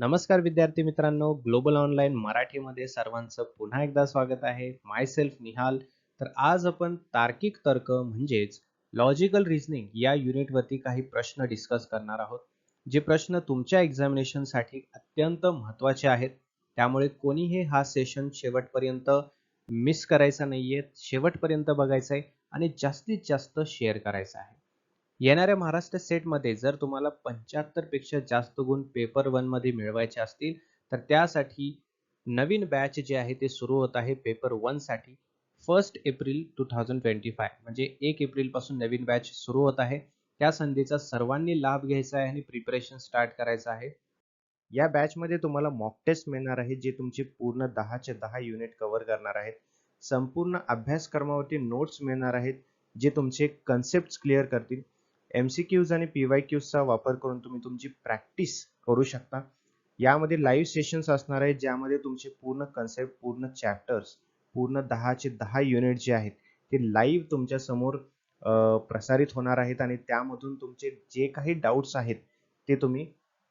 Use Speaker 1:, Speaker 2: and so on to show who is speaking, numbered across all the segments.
Speaker 1: नमस्कार विद्यार्थी मित्रांनो ग्लोबल ऑनलाईन मराठीमध्ये सर्वांचं पुन्हा एकदा स्वागत आहे. Myself Nihal. तर आज आपण तार्किक तर्क म्हणजेच लॉजिकल रिझनिंग या युनिटवरती काही प्रश्न डिस्कस करणार आहोत. जे प्रश्न तुमच्या एक्झामिनेशनसाठी अत्यंत महत्त्वाचे आहेत. त्यामुळे कोणीही हा सेशन शेवटपर्यंत मिस करायचा नाहीये. शेवटपर्यंत बघायचा आहे आणि जास्तीत जास्त शेअर करायचा आहे. येणाऱ्या महाराष्ट्र सेटमध्ये जर तुम्हाला पंच्याहत्तरपेक्षा जास्त गुण पेपर वनमध्ये मिळवायचे असतील तर त्यासाठी नवीन बॅच जे आहे ते सुरू होत आहे paper वनसाठी first April two thousand twenty five म्हणजे एक एप्रिलपासून नवीन बॅच सुरू होत आहे. त्या संधीचा सर्वांनी लाभ घ्यायचा आहे आणि प्रिपरेशन स्टार्ट करायचं आहे. या बॅचमध्ये तुम्हाला मॉक टेस्ट मिळणार आहे जे तुमचे पूर्ण दहाचे दहा युनिट कव्हर करणार आहेत. संपूर्ण अभ्यासक्रमावरती नोट्स मिळणार आहेत जे तुमचे कन्सेप्ट क्लिअर करतील. एम सी क्यूज आणि पीवाय क्यूजचा वापर करून तुम्ही तुमची प्रॅक्टिस करू शकता. यामध्ये लाईव्ह सेशन्स असणार आहेत ज्यामध्ये तुमचे पूर्ण कन्सेप्ट पूर्ण चॅप्टर्स पूर्ण दहाचे दहा युनिट जे आहेत ते लाईव्ह तुमच्यासमोर प्रसारित होणार आहेत आणि त्यामधून तुमचे जे काही डाऊट्स आहेत ते तुम्ही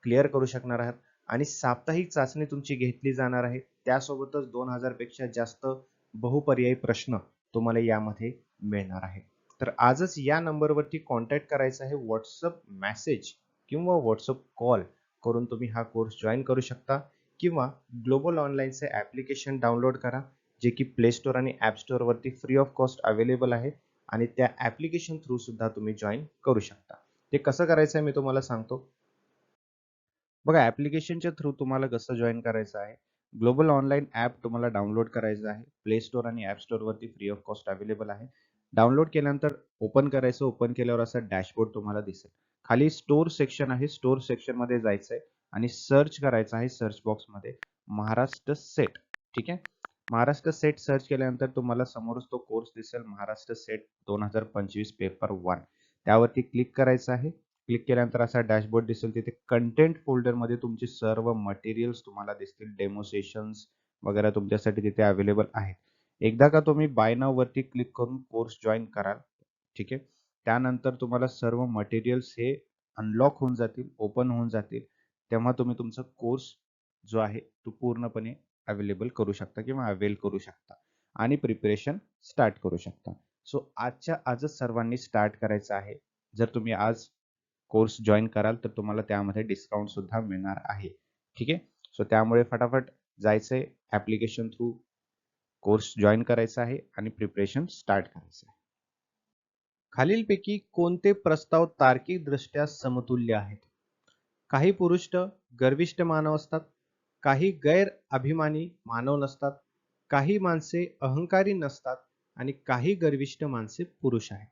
Speaker 1: क्लिअर करू शकणार आहात. आणि साप्ताहिक चाचणी तुमची घेतली जाणार आहे. त्यासोबतच दोन हजारपेक्षा जास्त बहुपर्यायी प्रश्न तुम्हाला यामध्ये मिळणार आहे तर आजच या नंबरवरती कॉन्टॅक्ट करायचा आहे व्हॉट्सअप मेसेज किंवा व्हॉट्सअप कॉल करून तुम्ही हा कोर्स जॉईन करू शकता किंवा ग्लोबल ऑनलाईनचे ॲप्लिकेशन डाउनलोड करा जे की प्ले स्टोअर आणि ॲप स्टोअरवरती फ्री ऑफ कॉस्ट अवेलेबल आहे आणि त्या ॲप्लिकेशन थ्रू सुद्धा तुम्ही जॉईन करू शकता. ते कसं करायचं आहे मी तुम्हाला सांगतो. बघा ॲप्लिकेशनच्या थ्रू तुम्हाला कसं जॉईन करायचं आहे? ग्लोबल ऑनलाईन ॲप तुम्हाला डाउनलोड करायचं आहे. प्ले स्टोअर आणि ॲप स्टोअरवरती फ्री ऑफ कॉस्ट अवेलेबल आहे. डाउनलोड केल्यानंतर ओपन करायचं ओपन केल्यावर असा डॅशबोर्ड तुम्हाला दिसेल. खाली स्टोर सेक्शन आहे स्टोर सेक्शनमध्ये जायचं आहे आणि सर्च करायचं आहे सर्च बॉक्समध्ये महाराष्ट्र सेट. ठीक आहे? महाराष्ट्र सेट सर्च केल्यानंतर तुम्हाला समोरच तो कोर्स दिसेल महाराष्ट्र सेट दोन हजार पंचवीस पेपर वन. त्यावरती क्लिक करायचं आहे. क्लिक केल्यानंतर असा डॅशबोर्ड दिसेल तिथे कंटेंट फोल्डरमध्ये तुमचे सर्व मटेरियल्स तुम्हाला दिसतील डेमो सेशन्स वगैरे तुमच्यासाठी तिथे अवेलेबल आहेत. एकदा का तुम्ही बाय नाव वरती क्लिक करून कोर्स जॉईन कराल ठीक आहे? त्यानंतर तुम्हाला सर्व मटेरियल्स हे अनलॉक होऊन जातील ओपन होऊन जातील तेव्हा तुम्ही तुमचा कोर्स जो आहे तो पूर्णपणे अवेलेबल करू शकता किंवा अवेल करू शकता आणि प्रिपरेशन स्टार्ट करू शकता. सो आजच्या आजच सर्वांनी स्टार्ट करायचं आहे. जर तुम्ही आज कोर्स जॉईन कराल तर तुम्हाला त्यामध्ये डिस्काउंट सुद्धा मिळणार आहे ठीक आहे? सो त्यामुळे फटाफट जायचंय ऍप्लिकेशन थ्रू कोर्स जॉईन करायचा आहे आणि प्रिपरेशन स्टार्ट करायचं आहे. खालीलपैकी कोणते प्रस्ताव तार्किक दृष्ट्या समतुल्य आहेत? काही पुरुष गर्विष्ठ मानव असतात काही गैर अभिमानी मानव नसतात काही माणसे अहंकारी नसतात आणि काही गर्विष्ठ माणसे पुरुष आहेत.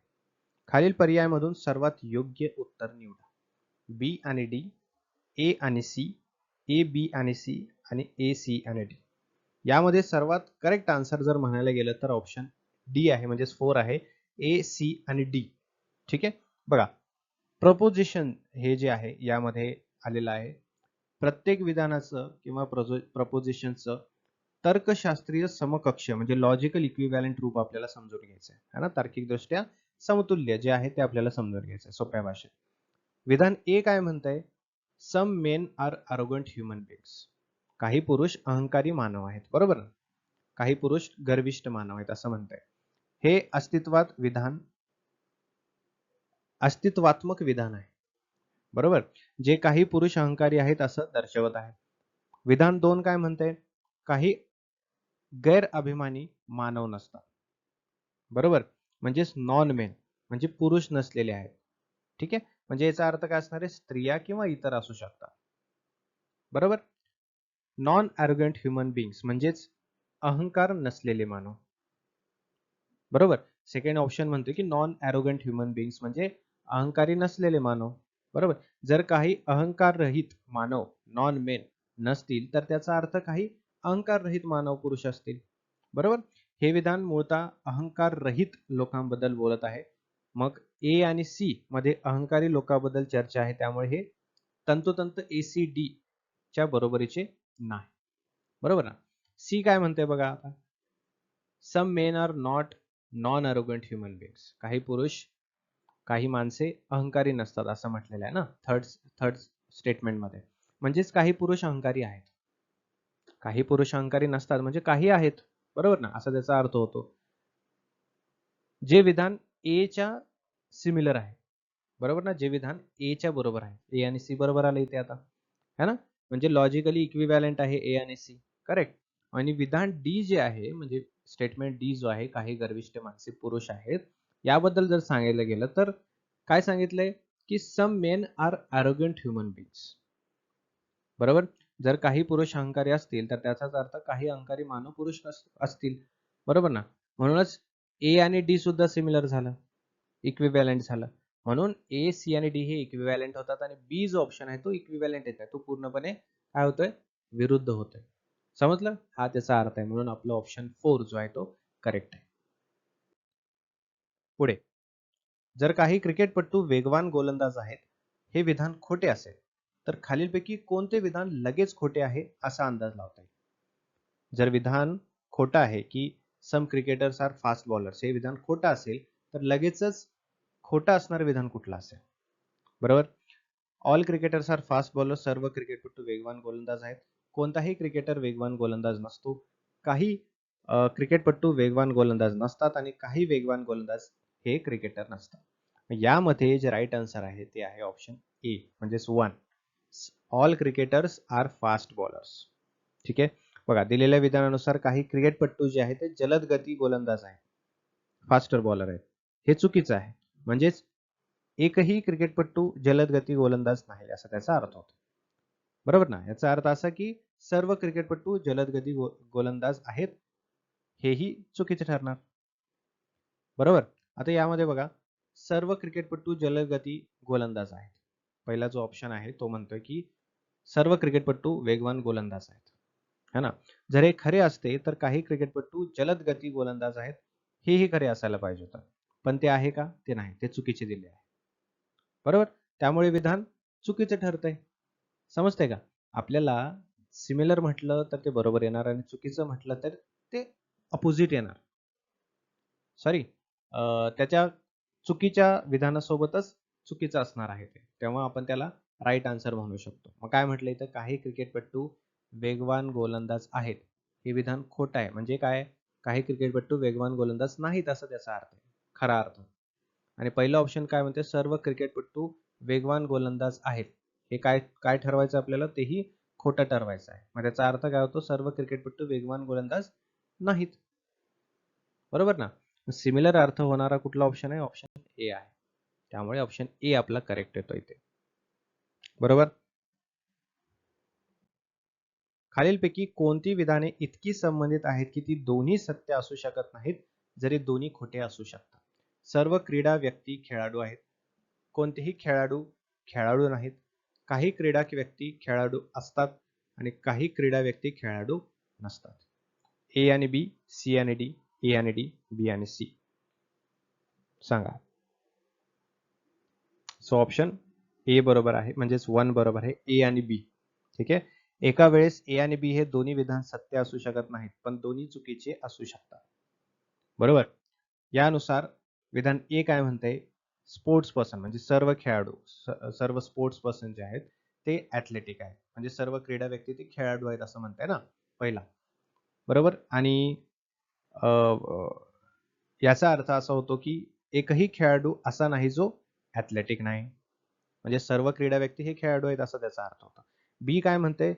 Speaker 1: खालील पर्यायामधून सर्वात योग्य उत्तर निवडा. बी आणि डी ए आणि सी ए बी आणि सी आणि ए सी आणि डी. यामध्ये सर्वात करेक्ट आन्सर जर म्हणायला गेलं तर ऑप्शन डी आहे म्हणजेच फोर आहे. ए सी आणि डी ठीक आहे? बघा प्रपोजिशन हे जे आहे यामध्ये आलेलं आहे. प्रत्येक विधानाचं किंवा प्रपोजिशनचं तर्कशास्त्रीय समकक्ष म्हणजे लॉजिकल इक्विव्हॅलेंट रूप आपल्याला समजून घ्यायचं आहे ना? तार्किकदृष्ट्या समतुल्य जे आहे ते आपल्याला समजून घ्यायचं आहे सोप्या भाषेत. विधान ए काय म्हणतंय? Some men are arrogant human beings काही पुरुष अहंकारी मानव आहेत बरोबर? काही पुरुष गर्विष्ठ मानव आहेत असं म्हणताय. हे अस्तित्वात विधान अस्तित्वात्मक विधान आहे. बरोबर? जे काही पुरुष अहंकारी आहेत असं दर्शवत आहे. विधान दोन काय म्हणते काही गैर अभिमानी मानव नसतात. बरोबर? म्हणजेच नॉन मेन म्हणजे पुरुष नसलेले आहेत. ठीक आहे? म्हणजे याचा अर्थ काय असणार आहे? स्त्रिया किंवा इतर असू शकतात. बरोबर? नॉन ॲरोगंट ह्युमन बिंग्स म्हणजेच अहंकार नसलेले मानव. बरोबर? सेकंड ऑप्शन म्हणतो की नॉन ॲरोगंट ह्युमन बिंग्स म्हणजे अहंकारी नसलेले मानव. बरोबर? जर काही अहंकार रहित मानव नॉन मेन नसतील तर त्याचा अर्थ काही अहंकार रहित मानव पुरुष असतील. बरोबर? हे विधान मूळतः अहंकार रहित लोकांबद्दल बोलत आहे. मग ए आणि सी मध्ये अहंकारी लोकांबद्दल चर्चा आहे त्यामुळे हे तंतोतंत ए सी डी च्या बरोबरीचे नाही. बरोबर ना? सी काय म्हणते बघा आता? Some men are not non arrogant human beings काही पुरुष काही माणसे अहंकारी नसतात असं म्हटलेलं आहे ना? थर्ड थर्ड स्टेटमेंटमध्ये. म्हणजेच काही पुरुष अहंकारी आहेत. काही पुरुष अहंकारी नसतात म्हणजे काही आहेत. बरोबर ना? असा त्याचा अर्थ होतो. जे विधान एच्या च्या सिमिलर आहे. बरोबर ना? जे विधान ए च्या बरोबर आहे. ए आणि सी बरोबर आलं इथे आता. है ना? म्हणजे लॉजिकली इक्विवॅलंट आहे ए आणि सी करेक्ट आणि विधान डी जे आहे म्हणजे स्टेटमेंट डी जो आहे काही गर्विष्ठ मानसिक पुरुष आहेत याबद्दल जर सांगितलं गेलं तर काय सांगितलंय? की some men are arrogant human beings बरोबर? जर काही पुरुष अहंकारी असतील तर त्याचाच अर्थ काही अहंकारी मानव पुरुष असतील. बरोबर ना? म्हणूनच ए आणि डी सुद्धा सिमिलर झालं. इक्विवॅलंट झालं. म्हणून ए सी आणि डी हे इक्विव्हॅलेंट होतात आणि बी जो ऑप्शन आहे तो इक्विव्हॅलेंट येत आहे तो पूर्णपणे काय होतोय? विरुद्ध होतोय. समजलं? हा त्याचा अर्थ आहे. म्हणून आपला ऑप्शन फोर जो आहे तो करेक्ट आहे. पुढे. जर काही क्रिकेटपटू वेगवान गोलंदाज आहेत हे विधान खोटे असेल तर खालीलपैकी कोणते विधान लगेच खोटे आहे असा अंदाज लावता येईल. जर विधान खोटं आहे की some cricketers are fast bowlers हे विधान खोटं असेल तर लगेचच खोटं असणारं विधान कुठलं असेल? बरोबर? All cricketers are fast bowler सर्व क्रिकेटपटू वेगवान गोलंदाज आहेत. कोणताही क्रिकेटर वेगवान गोलंदाज नसतो. काही क्रिकेटपटू वेगवान गोलंदाज नसतात आणि काही वेगवान गोलंदाज हे क्रिकेटर नसतात. यामध्ये जे राईट आन्सर आहे ते आहे ऑप्शन ए म्हणजेच one all cricketers are fast bowlers ठीक आहे? बघा दिलेल्या विधानानुसार काही क्रिकेटपट्टू जे आहेत ते जलद गती गोलंदाज आहेत. फास्टर बॉलर आहेत. हे चुकीचं आहे. म्हणजेच एकही क्रिकेटपट्टू जलदगती गोलंदाज नाही असा त्याचा अर्थ होतो. बरोबर ना? याचा अर्थ असा की सर्व क्रिकेटपट्टू जलदगती गो, गोलंदाज आहेत हेही चुकीचे ठरणार. बरोबर? आता यामध्ये बघा सर्व क्रिकेटपट्टू जलदगती गोलंदाज आहेत. पहिला जो ऑप्शन आहे तो म्हणतोय की सर्व क्रिकेटपट्टू वेगवान गोलंदाज आहेत. है ना? जर हे खरे असते तर काही क्रिकेटपट्टू जलद गती गोलंदाज आहेत हेही खरे असायला पाहिजे होतं. पण ते आहे का? ते नाही. ते चुकीचे दिले आहे. बरोबर? त्यामुळे विधान चुकीचं ठरतंय. समजतंय का? आपल्याला सिमिलर म्हटलं तर ते बरोबर येणार आणि चुकीचं म्हटलं तर ते अपोजिट येणार. सॉरी त्याच्या चुकीच्या विधानासोबतच चुकीचं असणार आहे ते. तेव्हा आपण त्याला राईट आन्सर म्हणू शकतो. मग काय म्हटलं इथं? काही क्रिकेटपट्टू वेगवान गोलंदाज आहेत. हे विधान खोटं आहे. म्हणजे काय? काही क्रिकेटपट्टू वेगवान गोलंदाज नाहीत असं त्याचा अर्थ आहे. खरा अर्थ. आणि पहिलं ऑप्शन काय म्हणते? सर्व क्रिकेटपटू वेगवान गोलंदाज आहेत. हे काय काय ठरवायचं आपल्याला? तेही खोटं ठरवायचं आहे. मग त्याचा अर्थ काय होतो? सर्व क्रिकेटपटू वेगवान गोलंदाज नाहीत. बरोबर ना? सिमिलर अर्थ होणारा कुठला ऑप्शन आहे? ऑप्शन ए आहे. त्यामुळे ऑप्शन ए आपला करेक्ट येतो इथे. बरोबर? खालीलपैकी कोणती विधाने इतकी संबंधित आहेत की ती दोन्ही सत्य असू शकत नाहीत जरी दोन्ही खोटे असू शकतात? सर्व क्रीडा व्यक्ती खेळाडू आहेत. कोणतेही खेळाडू खेळाडू नाहीत. काही क्रीडा व्यक्ती खेळाडू असतात आणि काही क्रीडा व्यक्ती खेळाडू नसतात. ए आणि बी सी आणि डी ए आणि डी बी आणि सी सांगा. सो ऑप्शन ए बरोबर आहे म्हणजेच वन बरोबर आहे ए आणि बी ठीक आहे? एका वेळेस ए आणि बी हे दोन्ही विधान सत्य असू शकत नाहीत पण दोन्ही चुकीचे असू शकतात. बरोबर? यानुसार विधान ए काय म्हणते स्पोर्ट्स पर्सन म्हणजे सर्व खेळाडू सर्व स्पोर्ट्स पर्सन जे आहेत ते ऍथलेटिक आहेत. म्हणजे सर्व क्रीडा व्यक्ती ते खेळाडू आहेत असं म्हणताय ना पहिला. बरोबर? आणि याचा अर्थ असा होतो की एकही खेळाडू असा नाही जो ऍथलेटिक नाही. म्हणजे सर्व क्रीडा व्यक्ती हे खेळाडू आहेत असा त्याचा अर्थ होता. बी काय म्हणते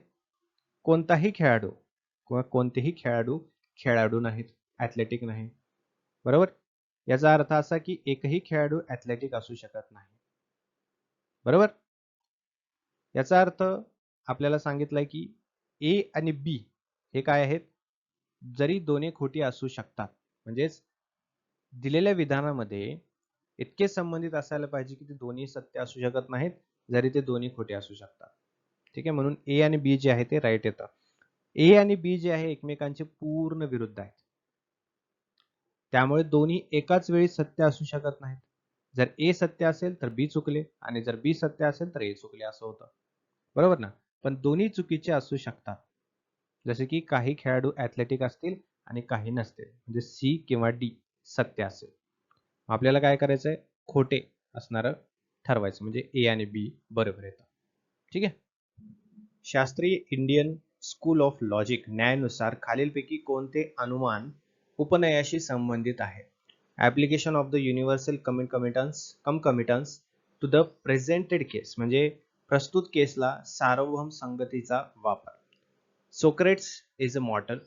Speaker 1: कोणताही खेळाडू किंवा कोणतेही खेळाडू खेळाडू नाहीत ऍथलेटिक नाही. बरोबर? याचा अर्थ असा की एकही खेळाडू ॲथलेटिक असू शकत नाही. बरोबर? याचा अर्थ आपल्याला सांगितलंय की ए आणि बी हे काय आहेत? जरी दोन्ही खोटी असू शकतात म्हणजेच दिलेल्या विधानामध्ये इतके संबंधित असायला पाहिजे की ते दोन्ही सत्य असू शकत नाहीत जरी ते दोन्ही खोटे असू शकतात. ठीक आहे? म्हणून ए आणि बी जे आहे ते राईट येतं. ए आणि बी जे आहे एकमेकांचे पूर्ण विरुद्ध आहेत. त्यामुळे दोन्ही एकाच वेळी सत्य असू शकत नाहीत. जर ए सत्य असेल तर बी चुकले आणि जर बी सत्य असेल तर ए चुकले असं होतं. बरोबर ना? पण दोन्ही चुकीचे असू शकतात. जसे की काही खेळाडू ऍथलेटिक असतील आणि काही नसतील. म्हणजे सी किंवा डी सत्य असेल. आपल्याला काय करायचंय? खोटे असणार ठरवायचं. म्हणजे ए आणि बी बरोबर येतं. ठीक आहे? शास्त्रीय इंडियन स्कूल ऑफ लॉजिक न्यायानुसार खालीलपैकी कोणते अनुमान उपनयाशी संबंधित आहे. Application of the universal commit commitance com commitance to the presented case म्हणजे प्रस्तुत केसला सार्वभौम संगतीचा वापर. Socrates is a mortal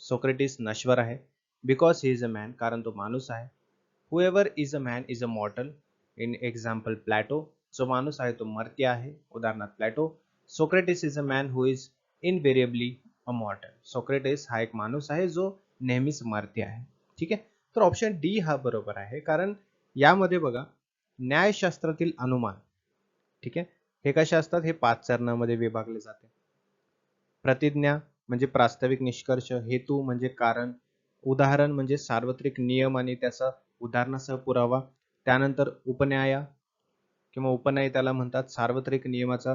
Speaker 1: Socrates नश्वर आहे. Because he is a man कारण तो माणूस आहे. Whoever is a man is a mortal in example Plato जो माणूस आहे तो मर्त्य आहे. उदाहरणार्थ Plato Socrates is a man who is invariably a mortal Socrates हा एक माणूस आहे जो नेहमीच मर्त्य आहे. ठीक आहे? तर ऑप्शन डी हा बरोबर आहे. कारण यामध्ये बघा न्यायशास्त्रातील अनुमान. ठीक आहे? हे कसे असतात? हे पाच चरणामध्ये विभागले जाते. प्रतिज्ञा म्हणजे प्रास्ताविक निष्कर्ष हेतू म्हणजे कारण उदाहरण म्हणजे सार्वत्रिक नियम आणि त्याचा उदाहरणासह पुरावा त्यानंतर उपन्याया किंवा उपन्याय त्याला म्हणतात सार्वत्रिक नियमाचा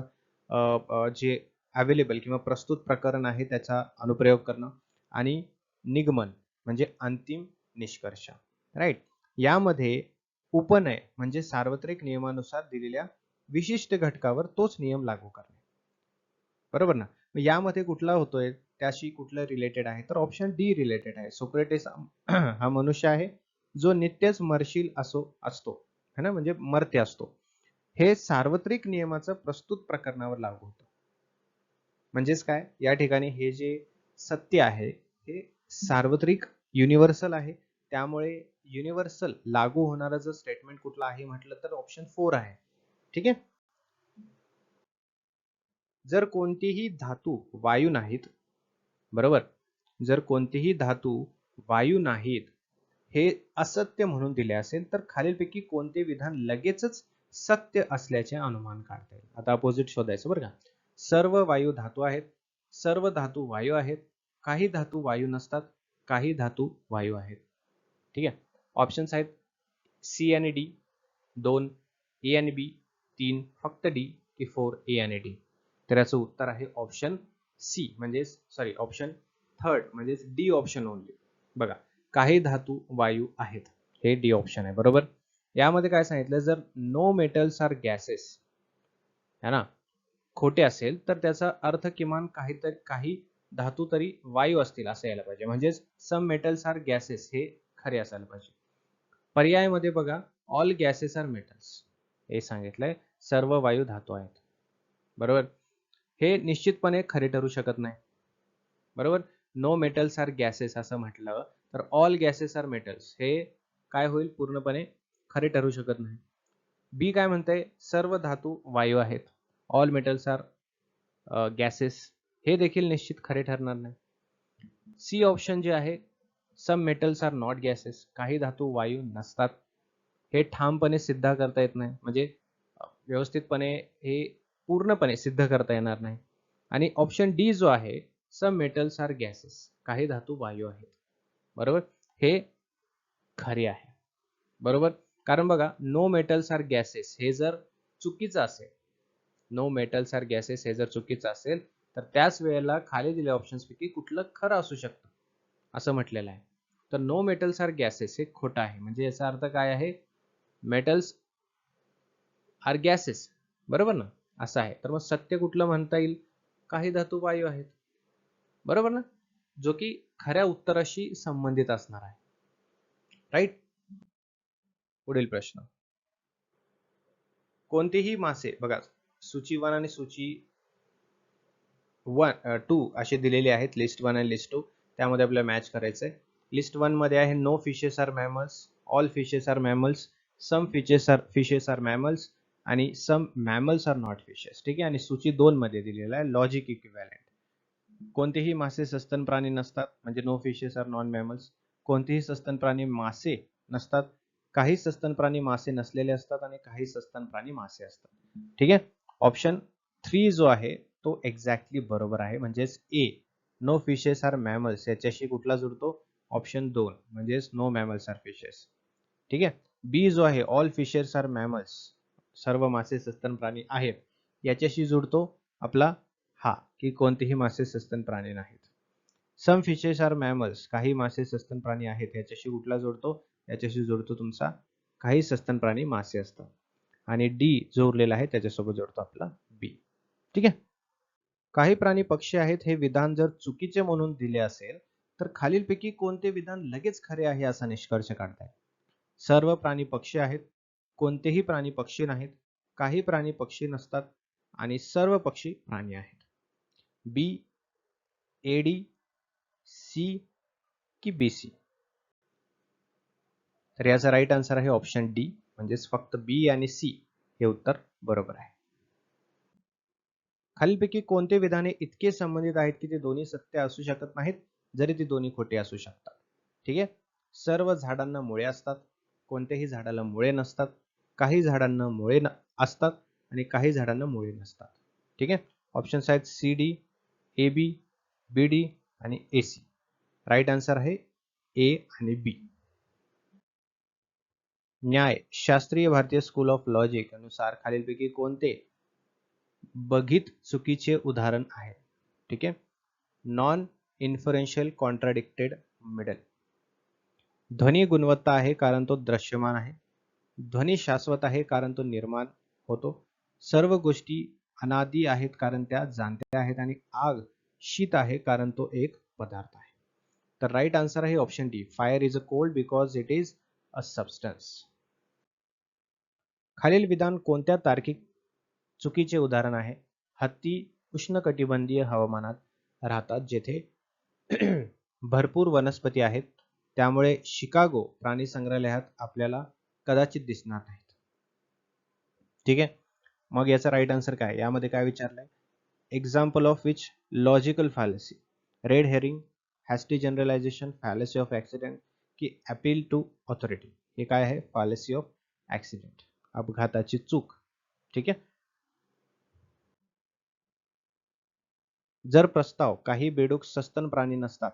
Speaker 1: जे अवेलेबल किंवा प्रस्तुत प्रकरण आहे त्याचा अनुप्रयोग करणं आणि निगमन म्हणजे अंतिम निष्कर्ष. राईट यामध्ये उपनय म्हणजे सार्वत्रिक नियमानुसार दिलेल्या विशिष्ट घटकावर तोच नियम लागू करणे. बरोबर ना? यामध्ये कुठला होतोय? त्याशी कुठलं रिलेटेड आहे? तर ऑप्शन डी रिलेटेड आहे. सोक्रेटिस हा मनुष्य आहे जो नित्यच मरशील असो असतो. है ना? म्हणजे मर्त्य असतो. हे सार्वत्रिक नियमाचं प्रस्तुत प्रकरणावर लागू होतं. म्हणजेच काय? या ठिकाणी हे जे सत्य आहे हे सार्वत्रिक युनिव्हर्सल आहे. त्यामुळे युनिव्हर्सल लागू होणारा जर स्टेटमेंट कुठला आहे म्हटलं तर ऑप्शन फोर आहे. ठीक आहे? जर कोणतीही धातू वायू नाहीत बरोबर? जर कोणतीही धातू वायू नाहीत हे असत्य म्हणून दिले असेल तर खालीलपैकी कोणते विधान लगेचच सत्य असल्याचे अनुमान काढता येईल. आता अपोजिट शोधायचं बरं का? सर्व वायू धातू आहेत सर्व धातू वायू आहेत काही धातू वायू नसतात काही धातू वायू आहेत. ठीक आहे? ऑप्शन्स आहेत सी आणि डी दोन ए आणि बी तीन फक्त डी की फोर ए आणि डी तर याचं उत्तर आहे ऑप्शन सी म्हणजे सॉरी ऑप्शन थर्ड म्हणजेच डी ऑप्शन ओनली बघा काही धातू वायू आहेत. हे डी ऑप्शन आहे बरोबर? यामध्ये काय सांगितलं? जर नो मेटल्स आर गॅसेस है ना? खोटे असेल तर त्याचा अर्थ किमान काहीतरी काही धातू तरी वायू असतील असं यायला पाहिजे. म्हणजेच सम मेटल्स आर गॅसेस हे खरे असायला पाहिजे. पर्यायामध्ये बघा ऑल गॅसेस आर मेटल्स हे सांगितलंय सर्व वायू धातू आहेत. बरोबर? हे निश्चितपणे खरे ठरू शकत नाही. बरोबर? नो मेटल्स आर गॅसेस असं म्हटलं तर ऑल गॅसेस आर मेटल्स हे काय होईल? पूर्णपणे खरे ठरू शकत नाही. बी काय म्हणते सर्व धातू वायू आहेत. ऑल मेटल्स आर गॅसेस हे देखील निश्चित खरे ठरणार नाही. सी ऑप्शन जे आहे some metals are not gases काही धातू वायू नसतात. हे ठामपणे सिद्ध करता येत नाही. म्हणजे व्यवस्थितपणे हे पूर्णपणे सिद्ध करता येणार नाही. आणि ऑप्शन डी जो आहे सम मेटल्स आर गॅसेस काही धातू वायू आहेत. बरोबर? हे खरे आहे. बरोबर? कारण बघा नो मेटल्स आर गॅसेस हे जर चुकीचं असेल नो मेटल्स आर गॅसेस हे जर चुकीचं असेल तर त्याच वेळेला खाली दिलेल्या ऑप्शन्सपैकी कुठलं खरं असू शकतं? असं म्हटलेलं आहे. तर नो मेटल्स आर गॅसेस हे खोटं आहे. म्हणजे याचा अर्थ काय आहे? मेटल्स आर गॅसेस बरोबर ना? असं आहे. तर मग सत्य कुठलं म्हणता येईल? काही धातू वायू आहेत. बरोबर ना? जो की खऱ्या उत्तराशी संबंधित असणार आहे. राईट पुढील प्रश्न. कोणतेही मासे बघा सूची वन आणि सूची वन टू uh, असे दिलेले आहेत लिस्ट वन आणि लिस्ट टू त्यामध्ये आपल्याला मॅच करायचंय. लिस्ट वनमध्ये आहे no fishes are mammals all fishes are mammals some fishes are fishes are mammals आणि some mammals are not fishes ठीक आहे? आणि सूची दोन मध्ये दिलेला आहे लॉजिक इक्विव्हॅलेंट कोणतेही मासे सस्तन प्राणी नसतात म्हणजे no fishes are non mammals कोणतेही सस्तन प्राणी मासे नसतात. काही सस्तन प्राणी मासे नसलेले असतात आणि काही सस्तन प्राणी मासे असतात. ठीक आहे? ऑप्शन थ्री जो आहे तो एक्झॅक्टली बरोबर आहे. म्हणजेच A no fishes are mammals याच्याशी कुठला जुडतो? ऑप्शन दोन म्हणजेच नो मॅमल्स आर फिशेस ठीक आहे? बी जो आहे ऑल फिशेस आर मॅमल्स सर्व मासे सस्तन प्राणी आहेत. याच्याशी जुडतो आपला हा की कोणतेही मासे सस्तन प्राणी नाहीत. सम फिशेस आर मॅमल्स काही मासे सस्तन प्राणी आहेत. याच्याशी कुठला जोडतो? याच्याशी जोडतो तुमचा काही सस्तन प्राणी मासे असतात. आणि डी जो उरलेला आहे त्याच्यासोबत जोडतो आपला बी ठीक आहे? काही प्राणी पक्षी आहेत हे विधान जर चुकीचे म्हणून दिले असेल तर खालीलपैकी कोणते विधान लगेच खरे आहे असा निष्कर्ष काढताय? सर्व प्राणी पक्षी आहेत कोणतेही प्राणी पक्षी नाहीत काही प्राणी पक्षी नसतात आणि सर्व पक्षी प्राणी आहेत. बी ए डी सी की बी सी तर याचा राईट आन्सर आहे ऑप्शन डी म्हणजेच फक्त बी आणि सी हे उत्तर बरोबर आहे. खालीलपैकी कोणते विधाने इतके संबंधित आहेत की ते दोन्ही सत्य असू शकत नाहीत जरी ती दोन्ही खोटे असू शकतात. ठीक आहे? सर्व झाडांना मुळे असतात. कोणत्याही झाडाला मुळे नसतात. काही झाडांना मुळे असतात आणि काही झाडांना मुळे नसतात. ठीक आहे? ऑप्शन्स आहेत C D A B B D आणि ए सी राईट आन्सर आहे ए आणि बी न्याय. शास्त्रीय भारतीय स्कूल ऑफ लॉजिक अनुसार खालीलपैकी कोणते बघित चुकीचे उदाहरण आहे. ठीक आहे? नॉन इन्फ्लुएन्शियल कॉन्ट्राडिक्टेड मिडल ध्वनी गुणवत्ता आहे कारण तो दृश्यमान आहे. ध्वनी शाश्वत आहे कारण तो निर्माण होतो. सर्व गोष्टी अनादी आहेत कारण त्या जाणत्या आहेत आणि आग शीत आहे कारण तो एक पदार्थ आहे. तर राईट आन्सर आहे option D fire is a cold because it is a substance खालील विधान कोणत्या तार्किक चुकीचे उदाहरण आहे. हत्ती उष्णकटिबंधीय हवामानात राहतात जेथे भरपूर वनस्पती आहेत. त्यामुळे शिकागो प्राणी संग्रहालयात आपल्याला कदाचित दिसणार नाहीत. ठीक आहे? मग याचा राईट आन्सर काय? यामध्ये काय विचारलंय? Example of which logical fallacy red herring hasty generalization fallacy of accident की अपील टू ऑथॉरिटी हे काय आहे? फॅलसी ऑफ ऍक्सिडेंट अपघाताची चूक. ठीक आहे? जर प्रस्ताव काही बेडूक सस्तन प्राणी नसतात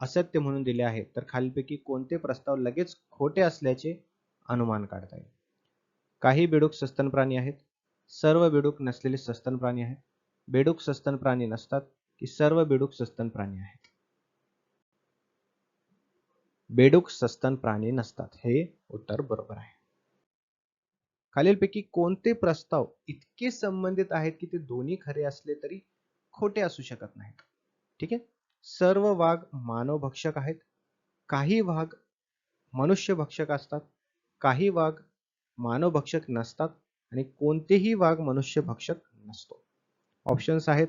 Speaker 1: असत्य म्हणून दिले आहे तर खालीलपैकी कोणते प्रस्ताव लगेच खोटे असल्याचे अनुमान काढता येईल? काही बेडूक सस्तन प्राणी आहेत सर्व बेडूक नसलेले सस्तन प्राणी आहेत. बेडूक सस्तन प्राणी नसतात की सर्व बेडूक सस्तन प्राणी आहेत? बेडूक सस्तन प्राणी नसतात हे उत्तर बरोबर आहे. खालीलपैकी कोणते प्रस्ताव इतके संबंधित आहेत की ते दोन्ही खरे असले तरी खोटे असू शकत नाहीत. ठीक आहे? सर्व वाघ मानव भक्षक आहेत. काही वाघ मनुष्य भक्षक असतात. काही वाघ मानव भक्षक नसतात. आणि कोणतेही वाघ मनुष्य भक्षक नसतो. ऑप्शन्स आहेत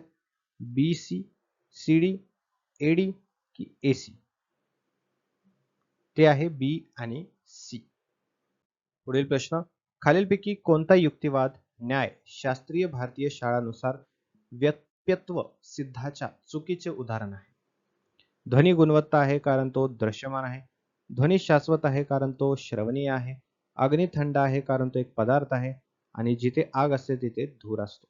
Speaker 1: B C C D A D की ए सी ते आहे बी आणि सी पुढील प्रश्न. खालीलपैकी कोणता युक्तिवाद न्याय शास्त्रीय भारतीय शाळानुसार व्यक्त व्यत्यत्व सिद्धाच्या चुकीचे उदाहरण आहे. ध्वनी गुणवत्ता आहे कारण तो दृश्यमान आहे. ध्वनी शाश्वत आहे कारण तो श्रवणीय आहे. अग्नी थंड आहे कारण तो एक पदार्थ आहे आणि जिथे आग असते तिथे धूर असतो.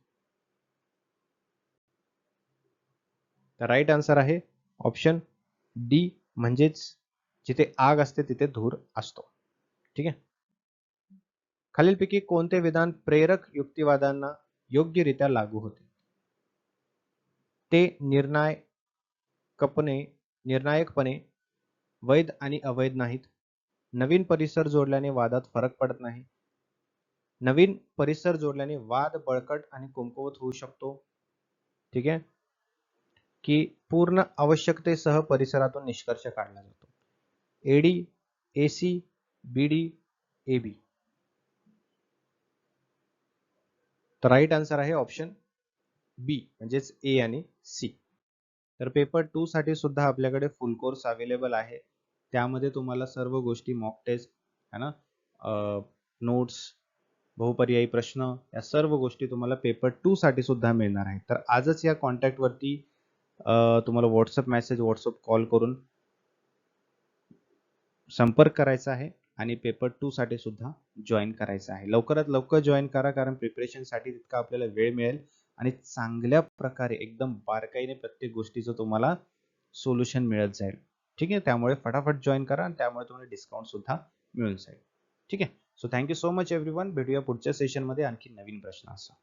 Speaker 1: राईट आन्सर आहे ऑप्शन डी म्हणजेच जिथे आग असते तिथे धूर असतो. ठीक आहे? खालीलपैकी कोणते विधान प्रेरक युक्तिवादांना योग्यरित्या लागू होते? ते निर्णायकपणे निर्णायकपणे वैध आणि अवैध नाहीत. नवीन परिसर जोडल्याने वादात फरक पडत नाही. नवीन परिसर जोडल्याने वाद बळकट आणि कुमकुवत होऊ शकतो. ठीक आहे? की पूर्ण आवश्यकतेसह परिसरातून निष्कर्ष काढला जातो. एडी एसी बीडी एबी तर राईट आन्सर आहे ऑप्शन बी म्हणजेच ए आणि सी तर पेपर टू साठी सुद्धा आपल्याकडे फुल कोर्स अवेलेबल आहे. त्यामध्ये तुम्हाला सर्व गोष्टी मॉक टेस्ट है ना? नोट्स बहुपर्यायी प्रश्न या सर्व गोष्टी तुम्हाला पेपर टू साठी सुद्धा मिळणार आहे तर आजच या कॉन्टॅक्ट वरती तुम्हाला व्हॉट्सअप मेसेज व्हॉट्सअप कॉल करून संपर्क करायचा आहे आणि पेपर टू साठी सुद्धा जॉईन करायचं आहे. लवकरात लवकर जॉईन करा कारण प्रिपरेशनसाठी तितका आपल्याला वेळ मिळेल. आणि चांगल्या प्रकारे एकदम बारकाईने प्रत्येक गोष्टीचं तुम्हाला सोल्युशन मिळत जाईल. ठीक आहे? त्यामुळे फटाफट जॉईन करा आणि त्यामुळे तुम्हाला डिस्काउंट सुद्धा मिळून जाईल. ठीक आहे? So thank you so much everyone भेटूया पुढच्या सेशनमध्ये आणखी नवीन प्रश्न असा.